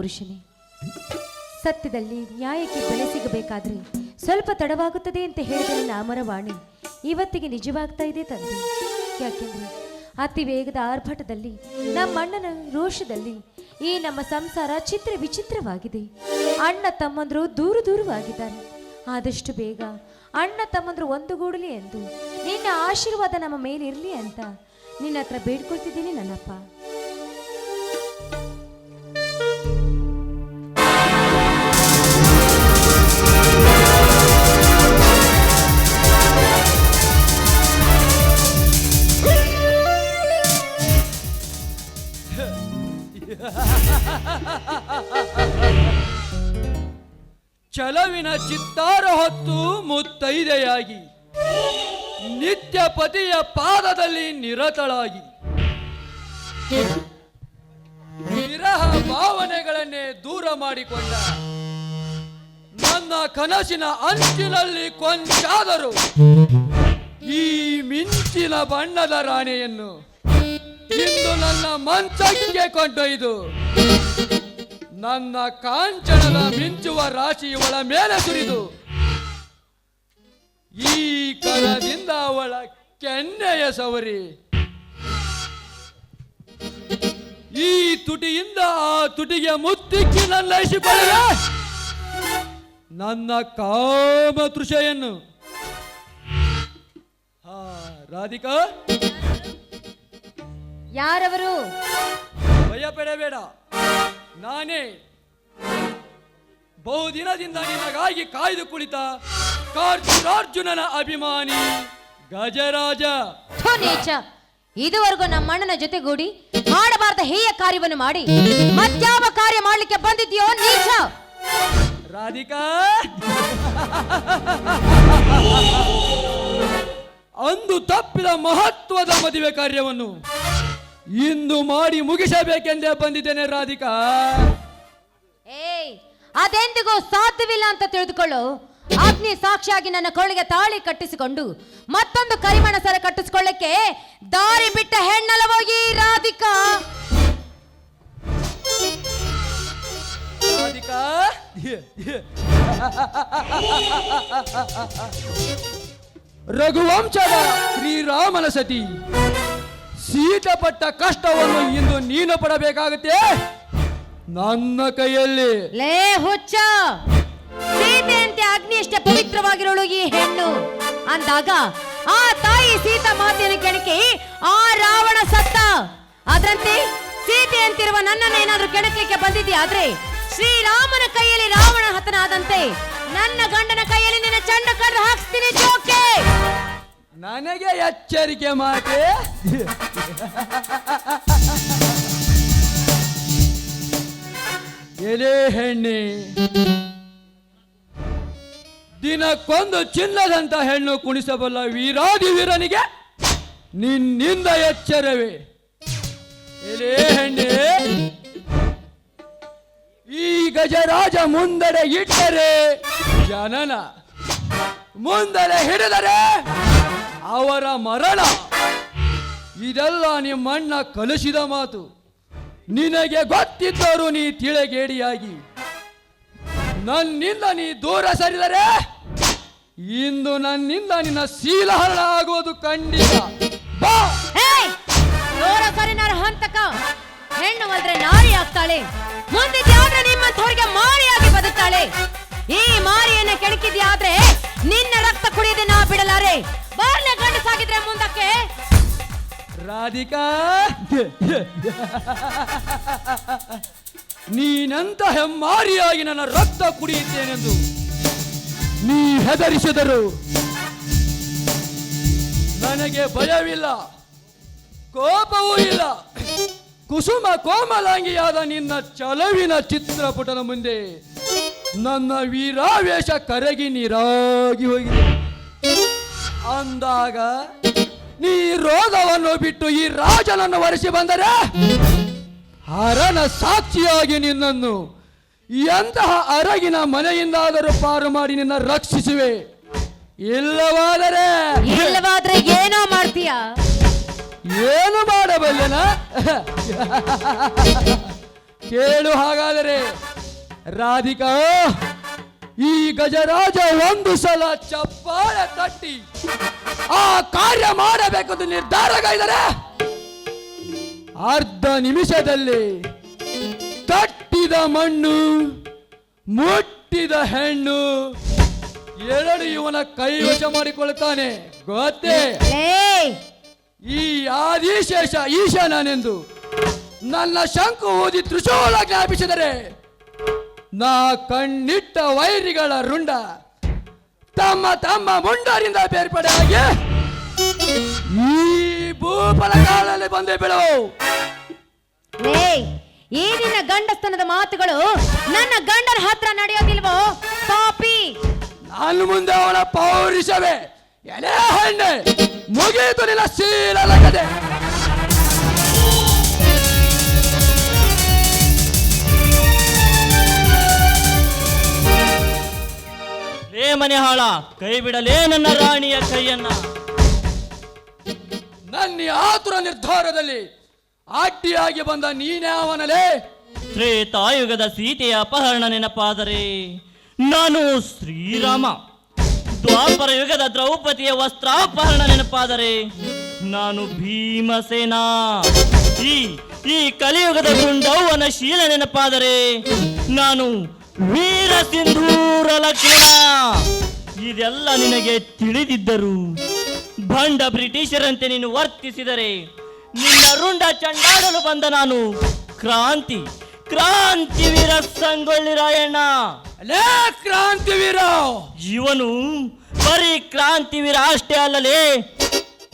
ಪುರುಷನೇ, ಸತ್ಯದಲ್ಲಿ ನ್ಯಾಯಕ್ಕೆ ಬೆಲೆ ಸಿಗಬೇಕಾದ್ರೆ ಸ್ವಲ್ಪ ತಡವಾಗುತ್ತದೆ ಅಂತ ಹೇಳಿದ ನನ್ನ ಅಮರವಾಣಿ ಇವತ್ತಿಗೆ ನಿಜವಾಗ್ತಾ ಇದೆ ತಂದೆ. ಯಾಕೆಂದ್ರೆ ಅತಿ ವೇಗದ ಆರ್ಭಟದಲ್ಲಿ ನಮ್ಮಣ್ಣನ ರೋಷದಲ್ಲಿ ಈ ನಮ್ಮ ಸಂಸಾರ ಚಿತ್ರ ವಿಚಿತ್ರವಾಗಿದೆ. ಅಣ್ಣ ತಮ್ಮಂದರು ದೂರ ದೂರವಾಗಿದ್ದಾರೆ. ಆದಷ್ಟು ಬೇಗ ಅಣ್ಣ ತಮ್ಮಂದರು ಒಂದುಗೂಡಲಿ ಎಂದು ನಿನ್ನ ಆಶೀರ್ವಾದ ನಮ್ಮ ಮೇಲಿರಲಿ ಅಂತ ನಿನ್ನ ಹತ್ರ ಬೇಡ್ಕೊಳ್ತಿದ್ದೀನಿ ನನ್ನಪ್ಪ. ಚಲವಿನ ಚಿತ್ತಾರ ಹೊತ್ತು ಮುತ್ತೈದೆಯಾಗಿ, ನಿತ್ಯ ಪತಿಯ ಪಾದದಲ್ಲಿ ನಿರತಳಾಗಿ. ವಿರಹ ಭಾವನೆಗಳನ್ನೇ ದೂರ ಮಾಡಿಕೊಂಡ ನನ್ನ ಕನಸಿನ ಅಂಚಿನಲ್ಲಿ ಕೊಂಚಾದರೂ ಈ ಮಿಂಚಿನ ಬಣ್ಣದ ರಾಣಿಯನ್ನು ಇಂದು ನನ್ನ ಮಂಚಕ್ಕೆ ಕೊಂಡೊಯ್ದು ನನ್ನ ಕಾಂಚನದ ಮಿಂಚುವ ರಾಶಿ ಇವಳ ಮೇಲೆ ಸುರಿದು. ಈ ಕಣದಿಂದ ಅವಳ ಕೆನ್ನೆಯ ಸವರಿ. ಈ ತುಟಿಯಿಂದ ಆ ತುಟಿಗೆ ಮುತ್ತಿಕ್ಕಿ ನನ್ನಯಿಸಿಕೊಳ್ಳುವೆ ನನ್ನ ಕಾಮ ತೃಷೆಯನ್ನು ರಾಧಿಕಾ. ಯಾರವರು? ಭಯಪಡಬೇಡ. ನಾನೇ ಬಹುದಿನದಿಂದ ನಿನಗಾಗಿ ಕಾಯ್ದು ಕುಳಿತ ಕಾರ್ಜುನಾರ್ಜುನನ ಅಭಿಮಾನಿ ಗಜರಾಜ. ಥು, ನೀಚ. ಇದುವರೆಗೂ ನಮ್ಮ ಅಣ್ಣನ ಜೊತೆಗೂಡಿ ಮಾಡಬಾರದ ಹೇಯ ಕಾರ್ಯವನ್ನು ಮಾಡಿ ಮತ್ಯಾವ ಕಾರ್ಯ ಮಾಡಲಿಕ್ಕೆ ಬಂದಿದ್ಯೋ ನೀಚ? ರಾಧಿಕಾ! ಅಂದು ತಪ್ಪಿದ ಮಹತ್ವದ ಮದುವೆ ಕಾರ್ಯವನ್ನು ಇಂದು ಮಾಡಿ ಮುಗಿಸಬೇಕೆಂದೇ ಬಂದಿದ್ದೇನೆ ರಾಧಿಕಾ. ಏಯ್ ಅದೆಂದಿಗೂ ಸಾಧ್ಯವಿಲ್ಲ ಅಂತ ತಿಳಿದುಕೊಳ್ಳು. ಅಗ್ನಿ ಸಾಕ್ಷಿಯಾಗಿ ನನ್ನ ಕೊಳ್ಳಿಗೆ ತಾಳಿ ಕಟ್ಟಿಸಿಕೊಂಡು ಮತ್ತೊಂದು ಕರಿಮಣ ಸರ ಕಟ್ಟಿಸಿಕೊಳ್ಳಕ್ಕೆ ದಾರಿ ಬಿಟ್ಟ ಹೆಣ್ಣಲವಾಗಿ ರಾಧಿಕಾ? ರಾಧಿಕಾ? ರಘುವಂಶದ ಶ್ರೀರಾಮನ ಸತಿ. ಸೀತೆ ಪಟ್ಟ ಕಷ್ಟವನ್ನು ಇಂದು ನೀನು ಪಡಬೇಕಾಗುತ್ತೆ. ನನ್ನ ಕೈಯಲ್ಲಿ. ಲೇ ಹುಚ್ಚ ಸೀತೆಯಂತೆ ಅಗ್ನಿ ಅಷ್ಟೇ ಪವಿತ್ರವಾಗಿರೋಳು ಈ ಹೆಣ್ಣು. ಅಂದಾಗ ಆ ತಾಯಿ ಸೀತಾ ಮಾತಿನ ಕೆಣಕಿ ಆ ರಾವಣ ಸತ್ತ. ಅದರಂತೆ ಸೀತೆಯಂತಿರುವ ನನ್ನನ್ನು ಏನಾದ್ರೂ ಕೆಣಕಲಿಕ್ಕೆ ಬಂದಿದ್ಯಾದ್ರೆ ಶ್ರೀರಾಮನ ಕೈಯಲ್ಲಿ ರಾವಣ ಹತನಾದಂತೆ ನನ್ನ ಗಂಡನ ಕೈಯಲ್ಲಿ ನಿನ್ನ ಚಂಡ ಕಡ್ದು ಹಾಕ್ಸ್ತೀನಿ ಜೋಕೆ. ನನಗೆ ಎಚ್ಚರಿಕೆ ಮಾತೆ. ಎಲೆ ಹೆಣ್ಣೆ. ದಿನಕ್ಕೊಂದು ಚಿನ್ನದಂತ ಹೆಣ್ಣು ಕುಣಿಸಬಲ್ಲ ವೀರಾದಿ ವೀರನಿಗೆ ನಿನ್ನಿಂದ ಎಚ್ಚರವೇ. ಎಲೆ ಹೆಣ್ಣೆ, ಈ ಗಜರಾಜ ಮುಂದಡೆ ಇಟ್ಟರೆ ಜನನ, ಮುಂದಡೆ ಹಿಡಿದರೆ ಅವರ ಮರಣ. ಇದೆಲ್ಲ ನಿಮ್ಮಣ್ಣ ಕಲಿಸಿದ ಮಾತು. ನಿನಗೆ ಗೊತ್ತಿದ್ದರು ನೀ ತಿಳಗೇಡಿಯಾಗಿ. ನನ್ನಿಂದ ನೀ ದೂರ ಸರಿದರೆ, ಇಂದು ನನ್ನಿಂದ ನಿನ್ನ ಶೀಲಹರಣ ಆಗುವುದು ಖಂಡಿತ. ಬಾ! ದೂರ ಸರಿನಾರ ಹಂತಕ ಹೆಣ್ಣು ಅಂದ್ರೆ ನಾರಿ ಆಗ್ತಾಳೆ. ಮುಂದಿದ್ಯಾದ್ರೆ ನಿಮ್ಮಂಥವ್ರಿಗೆ ಮಾರಿಯಾಗಿ ಬದುಕ್ತಾಳೆ. ಈ ಮಾರಿಯನ್ನ ಕೆಣಕಿದ್ಯಾದ್ರೆ ನಿನ್ನ ರಕ್ತ ಕುಡಿಯದೆ ನಾ ಬಿಡಲಾರೆ. ಬಾರ್ಲೆ ಗಂಡಸಾಗಿದ್ರೆ ಮುಂದಕ್ಕೆ ರಾಧಿಕಾ! ನೀನಂತ ಹೆಮ್ಮಾರಿಯಾಗಿ ನನ್ನ ರಕ್ತ ಕುಡಿಯುತ್ತೇನೆಂದು ನೀ ಹೆದರಿಸಿದರು ನನಗೆ ಭಯವಿಲ್ಲ, ಕೋಪವೂ ಇಲ್ಲ. ಕುಸುಮ ಕೋಮಲಾಂಗಿಯಾದ ನಿನ್ನ ಚಲವಿನ ಚಿತ್ರಪಟದ ಮುಂದೆ ನನ್ನ ವೀರಾವೇಶ ಕರಗಿ ನೀರಾಗಿ ಹೋಗಿದೆ. ಅಂದಾಗ ನೀ ರೋಗವನ್ನು ಬಿಟ್ಟು ಈ ರಾಜನನ್ನು ವರಿಸಿ ಬಂದರೆ ಅರನ ಸಾಕ್ಷಿಯಾಗಿ ನಿನ್ನನ್ನು ಎಂತಹ ಅರಗಿನ ಮನೆಯಿಂದಾದರೂ ಪಾರು ಮಾಡಿ ನಿನ್ನ ರಕ್ಷಿಸುವೆ. ಇಲ್ಲವಾದರೆ ಇಲ್ಲವಾದ್ರೆ ಏನೋ ಮಾಡ್ತೀಯ? ಏನು ಮಾಡಬಲ್ಲನ? ಕೇಳು ಹಾಗಾದರೆ ರಾಧಿಕಾ ಈ ಗಜರಾಜ ಒಂದು ಸಲ ಚಪ್ಪಾಳೆ ತಟ್ಟಿ ಆ ಕಾರ್ಯ ಮಾಡಬೇಕೆಂದು ನಿರ್ಧಾರಗೈದರೆ ಅರ್ಧ ನಿಮಿಷದಲ್ಲಿ ತಟ್ಟಿದ ಮಣ್ಣು ಮುಟ್ಟಿದ ಹೆಣ್ಣು ಎರಡು ಇವನ ಕೈವಶ ಮಾಡಿಕೊಳ್ತಾನೆ ಗೊತ್ತೇ? ಈ ಆದಿಶೇಷ ಈಶ ನಾನೆಂದು ನನ್ನ ಶಂಕು ಓದಿ ತ್ರಿಶೂಲ ಜ್ಞಾಪಿಸಿದರೆ ನಾ ಕಣ್ಣಿಟ್ಟ ವೈರಿಗಳ ರುಂಡ ತಮ್ಮ ತಮ್ಮ ಮುಂಡರಿಂದ ಬೇರ್ಪಡೆಯಾಗಿ ಈ ಭೂಫಲಕಾಲಲ್ಲಿ ಬಂದೆ ಬಿಡು. ಏಯ್ ಈ ನಿನ್ನ ಗಂಡಸ್ತನದ ಮಾತುಗಳು ನನ್ನ ಗಂಡನ ಹತ್ರ ನಡೆಯೋದಿಲ್ವೋ? ಪಾಪಿ. ನಾನು ಮುಂದೆ ಅವಳ ಪೌರುಷವೇ ಎಲೆ ಹಣ್ಣೆ ಮುಗಿಯಿತು ನಿನ್ನ ಶೀಲ ಲೇ ಮನೆ ಹಾಳ ಕೈ ಬಿಡಲೇ ನನ್ನ ರಾಣಿಯ ಕೈಯನ್ನ. ನನ್ನ ಆತುರ ನಿರ್ಧಾರದಲ್ಲಿ ಅಡ್ಡಿಯಾಗಿ ಬಂದ ನೀನೇ ಅವನಲೇ ತ್ರೇತಾಯುಗದ ಸೀತೆಯ ಅಪಹರಣ ನೆನಪಾದರೆ ನಾನು ಶ್ರೀರಾಮ. ದ್ವಾಪರ ಯುಗದ ದ್ರೌಪದಿಯ ವಸ್ತ್ರಾಪಹರಣ ನೆನಪಾದರೆ ನಾನು ಭೀಮಸೇನಾ. ಈ ಈ ಕಲಿಯುಗದ ಗುಂಡವ್ವನ ಶೀಲ ನೆನಪಾದರೆ ನಾನು ವೀರ ಸಿಂಧೂರ ಲಕ್ಷ್ಮಣ ಇದೆಲ್ಲ ನಿನಗೆ ತಿಳಿದಿದ್ದರು ಬಂಡ ಬ್ರಿಟಿಷರಂತೆ ನೀನು ವರ್ತಿಸಿದರೆ ನಿನ್ನ ರುಂಡ ಚಂಡಾಡಲು ಬಂದ ನಾನು ಕ್ರಾಂತಿ. ಕ್ರಾಂತಿ ವೀರ ಸಂಗೊಳ್ಳಿ ರಾಯಣ್ಣ. ಅಲೇ ಕ್ರಾಂತಿ ವೀರ. ಇವನು ಬರೀ ಕ್ರಾಂತಿ ವೀರ ಅಷ್ಟೇ ಅಲ್ಲಲೇ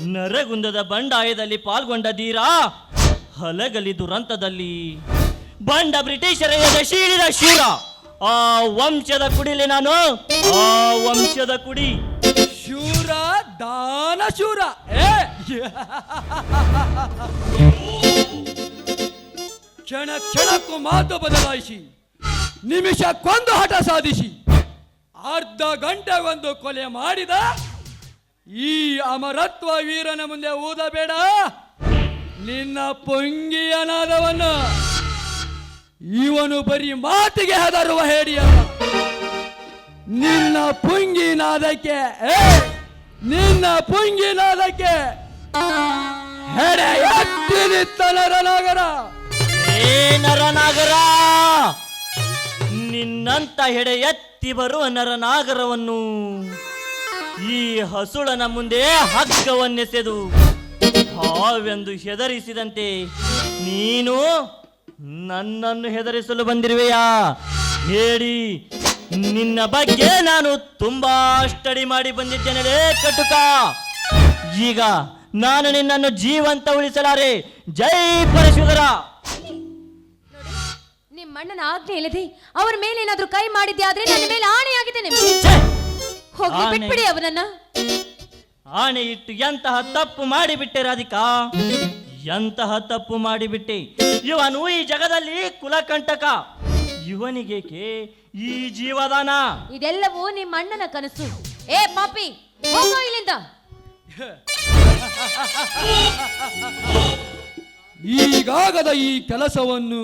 ನರಗುಂದದ ಬಂಡಾಯದಲ್ಲಿ ಪಾಲ್ಗೊಂಡ ಧೀರ ಹಲಗಲಿ ದುರಂತದಲ್ಲಿ ಬಂಡ ಬ್ರಿಟಿಷರ ಎದೆ ಶೀಳಿದ ಶೂರ. ಆ ವಂಶದ ಕುಡಿಲಿ ನಾನು. ಆ ವಂಶದ ಕುಡಿ. ಶೂರ, ದಾನ ಶೂರ. ಕ್ಷಣ ಕ್ಷಣಕ್ಕೂ ಮಾತು ಬದಲಾಯಿಸಿ, ನಿಮಿಷ ಕೊಂದು ಹಠ ಸಾಧಿಸಿ, ಅರ್ಧ ಗಂಟೆ ಒಂದು ಕೊಲೆ ಮಾಡಿದ ಈ ಅಮರತ್ವ ವೀರನ ಮುಂದೆ ಊದಬೇಡ. ನಿನ್ನ ಪೊಂಗಿಯನಾದವನು. ಇವನು ಬರೀ ಮಾತಿಗೆ ಹೆದರುವ ಹೇಳಿಯ ನಿನ್ನ ಪುಂಗಿನಾದಕ್ಕೆ ನಿನ್ನ ಪುಂಗಿನಾದಕ್ಕೆ ಹೆಡೆ ಎತ್ತಿ ನರನಾಗರ ಏ ನರನಾಗರ ನಿನ್ನಂತ ಹೆಡೆ ಎತ್ತಿ ಬರುವ ನರನಾಗರವನ್ನು ಈ ಹಸುಳನ ಮುಂದೆ ಹಗ್ಗವನ್ನೆಸೆದು ಹಾವೆಂದು ಹೆದರಿಸಿದಂತೆ ನೀನು ನನ್ನನ್ನು ಹೆದರಿಸಲು ಬಂದಿರುವೆಯಾ? ಹೇಳಿ ನಿನ್ನ ಬಗ್ಗೆ ನಾನು ತುಂಬಾ ಸ್ಟಡಿ ಮಾಡಿ ಬಂದಿದ್ದೇನೆ ಕಟುಕ. ಈಗ ನಾನು ನಿನ್ನನ್ನು ಜೀವಂತ ಉಳಿಸಲಾರೆ. ಜೈ ಪರಶುಧರ. ನಿಮ್ಮಣ್ಣನ ಆಜ್ಞೆ ಇಲ್ಲದೆ ಅವರ ಮೇಲೆ ಏನಾದ್ರೂ ಕೈ ಮಾಡಿದ್ಯಾದ್ರೆ ನನ್ನ ಮೇಲೆ ಆಣೆಯಾಗಿದೆ ನಿಮ್ಗೆ? ಛೆ! ಹೋಗಿ ಆಣೆ. ಬಿಟ್ಬಿಡಿ ಅವನನ್ನ. ಆಣೆ ಇಟ್ಟು ಎಂತಹ ತಪ್ಪು ಮಾಡಿಬಿಟ್ಟೆ ರಾಧಿಕಾ? ಎಂತಹ ತಪ್ಪು ಮಾಡಿಬಿಟ್ಟೆ? ಇವನು ಈ ಜಗದಲ್ಲಿ ಕುಲಕಂಟಕ. ಇವನಿಗೇಕೆ ಈ ಜೀವದಾನ? ಇದೆಲ್ಲವೂ ನಿಮ್ಮ ಅಣ್ಣನ ಕನಸು. ಏ ಪಾಪಿ ಹೋಗೋ ಇಲ್ಲಿಂದ. ಈಗಾಗದ ಈ ಕೆಲಸವನ್ನು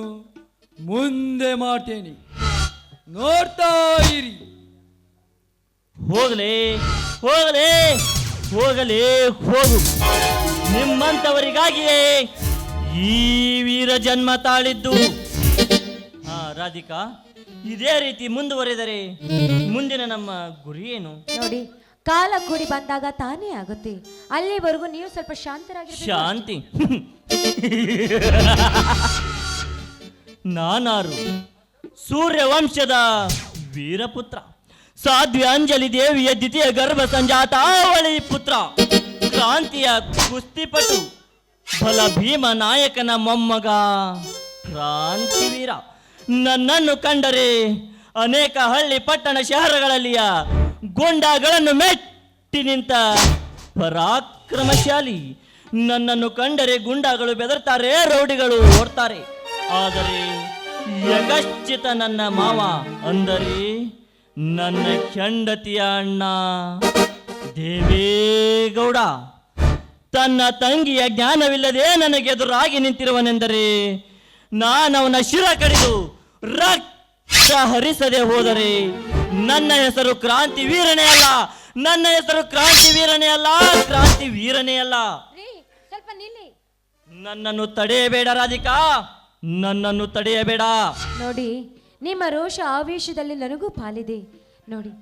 ಮುಂದೆ ಮಾಡ್ತೇನೆ. ನೋಡ್ತಾ ಇರಿ. ಹೋಗಲೇ ಹೋಗಲೇ. ಹೋಗಲೇ ಹೋಗು. ನಿಮ್ಮಂತವರಿಗಾಗಿಯೇ ಈ ವೀರ ಜನ್ಮ ತಾಳಿದ್ದು. ಹಾ ರಾಧಿಕಾ ಇದೇ ರೀತಿ ಮುಂದುವರೆದರೆ ಮುಂದಿನ ನಮ್ಮ ಗುರಿ ಏನು? ನೋಡಿ ಕಾಲ ಕೂಡಿ ಬಂದಾಗ ತಾನೇ ಆಗುತ್ತೆ. ಅಲ್ಲಿವರೆಗೂ ನೀವು ಸ್ವಲ್ಪ ಶಾಂತರಾಗಿ ಶಾಂತಿ. ನಾನಾರು ಸೂರ್ಯವಂಶದ ವೀರಪುತ್ರ. ಸಾಧ್ವಿ ಅಂಜಲಿ ದೇವಿಯ ದ್ವಿತೀಯ ಗರ್ಭ ಸಂಜಾತ ಅವಳಿ ಪುತ್ರ. ಕ್ರಾಂತಿಯ ಕುಸ್ತಿಪಟು. ಬಲ ಭೀಮ ನಾಯಕನ ಮೊಮ್ಮಗ. ಕ್ರಾಂತಿವೀರ ನನ್ನನ್ನು ಕಂಡರೆ ಅನೇಕ ಹಳ್ಳಿ ಪಟ್ಟಣ ಶಹರಗಳಲ್ಲಿಯ ಗೊಂಡಗಳನ್ನು ಮೆಟ್ಟಿ ನಿಂತ ಪರಾಕ್ರಮಶಾಲಿ. ನನ್ನನ್ನು ಕಂಡರೆ ಗುಂಡಾಗಳು ಬೆದರ್ತಾರೆ, ರೌಡಿಗಳು ಓಡ್ತಾರೆ. ಆದರೆ ಯಗಶ್ಚಿತ ನನ್ನ ಮಾವ ಅಂದರೆ ನನ್ನ ಹೆಂಡತಿಯ ಅಣ್ಣ ದೇವೇಗೌಡ ತನ್ನ ತಂಗಿಯ ಜ್ಞಾನವಿಲ್ಲದೆ ನನಗೆದುರಾಗಿ ನಿಂತಿರುವನೆಂದರೆ ನಾನವನ ಶಿರ ಕಡಿದು ರಕ್ತ ಹರಿಸದೆ ಹೋದರೆ ನನ್ನ ಹೆಸರು ಕ್ರಾಂತಿ ವೀರನೇ ಅಲ್ಲ ನನ್ನ ಹೆಸರು ಕ್ರಾಂತಿ ವೀರನೇ ಅಲ್ಲ ಕ್ರಾಂತಿ ವೀರನೇ ಅಲ್ಲ. ನನ್ನನ್ನು ತಡೆಯಬೇಡ ರಾಧಿಕಾ ನನ್ನನ್ನು ತಡೆಯಬೇಡ. ನೋಡಿ ನಿಮ್ಮ ರೋಷ ಆವೇಶದಲ್ಲಿ ನನಗೂ ಪಾಲಿದೆ. ನೋಡಿ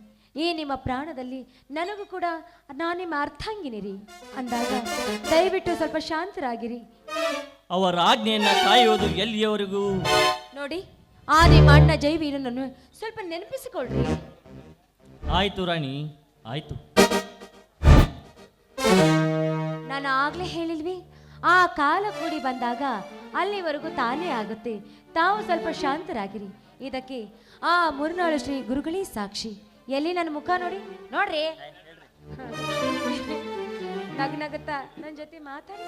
ಈ ನಿಮ್ಮ ಪ್ರಾಣದಲ್ಲಿ ನನಗೂ ಕೂಡ ನಾನು ನಿಮ್ಮ ಅರ್ಥಾಂಗಿನಿರಿ ಅಂದಾಗ ದಯವಿಟ್ಟು ಸ್ವಲ್ಪ ಶಾಂತರಾಗಿರಿ. ಅವರ ಆಜ್ಞೆಯನ್ನ ಕಾಯುವುದು ಎಲ್ಲಿಯವರೆಗೂ? ನೋಡಿ ಆ ನಿಮ್ಮ ಅಣ್ಣ ಜೈವೀರನನ್ನು ಸ್ವಲ್ಪ ನೆನಪಿಸಿಕೊಳ್ಳ್ರಿ ಆಯ್ತು ರಾಣಿ ಆಯ್ತು. ನಾನು ಆಗ್ಲೇ ಹೇಳಿಲ್ವಿ ಆ ಕಾಲ ಕೂಡಿ ಬಂದಾಗ ಅಲ್ಲಿವರೆಗೂ ತಾನೇ ಆಗುತ್ತೆ. ತಾವು ಸ್ವಲ್ಪ ಶಾಂತರಾಗಿರಿ. ಇದಕ್ಕೆ ಆ ಮುರ್ನಾಳು ಶ್ರೀ ಗುರುಗಳೇ ಸಾಕ್ಷಿ. ಎಲ್ಲಿ ನನ್ನ ಮುಖ ನೋಡಿ? ನೋಡ್ರಿ. ನಗ್ನಗತ್ತ ನನ್ನ ಜೊತೆ ಮಾತಾಡಿ